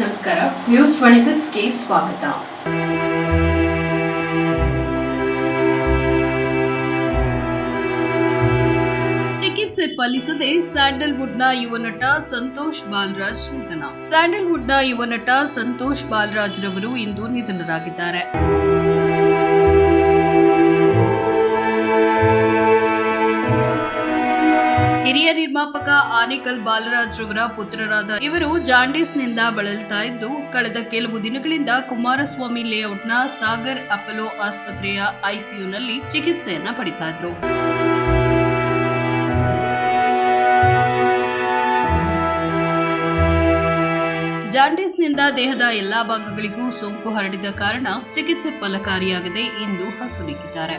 ನಮಸ್ಕಾರ. News twenty ಸಿಕ್ಸ್ಗೆ ಸ್ವಾಗತ. ಚಿಕಿತ್ಸೆ ಫಲಿಸದೆ ನ ಯುವ ನಟ ಸಂತೋಷ್ ಬಾಲ್ರಾಜ್ ನಿಧನ. ಸ್ಯಾಂಡಲ್ವುಡ್ನ ಯುವ ನಟ ಸಂತೋಷ್ ಬಾಲ್ರಾಜ್ ರವರು ಇಂದು ನಿಧನರಾಗಿದ್ದಾರೆ. ಹಿರಿಯ ನಿರ್ಮಾಪಕ ಆನೇಕಲ್ ಬಾಲರಾಜ್ ಅವರ ಪುತ್ರರಾದ ಇವರು ಜಾಂಡೀಸ್ನಿಂದ ಬಳಲ್ತಾ ಇದ್ದು, ಕಳೆದ ಕೆಲವು ದಿನಗಳಿಂದ ಕುಮಾರಸ್ವಾಮಿ ಲೇಔಟ್ನ ಸಾಗರ್ ಅಪೋಲೋ ಆಸ್ಪತ್ರೆಯ ಐಸಿಯುನಲ್ಲಿ ಚಿಕಿತ್ಸೆಯನ್ನ ಪಡಿತಾ ಇದ್ರು. ಜಾಂಡೀಸ್ನಿಂದ ದೇಹದ ಎಲ್ಲಾ ಭಾಗಗಳಿಗೂ ಸೋಂಕು ಹರಡಿದ ಕಾರಣ ಚಿಕಿತ್ಸೆ ಫಲಕಾರಿಯಾಗದೆ ಇಂದು ಹಸುನೀಗಿದ್ದಾರೆ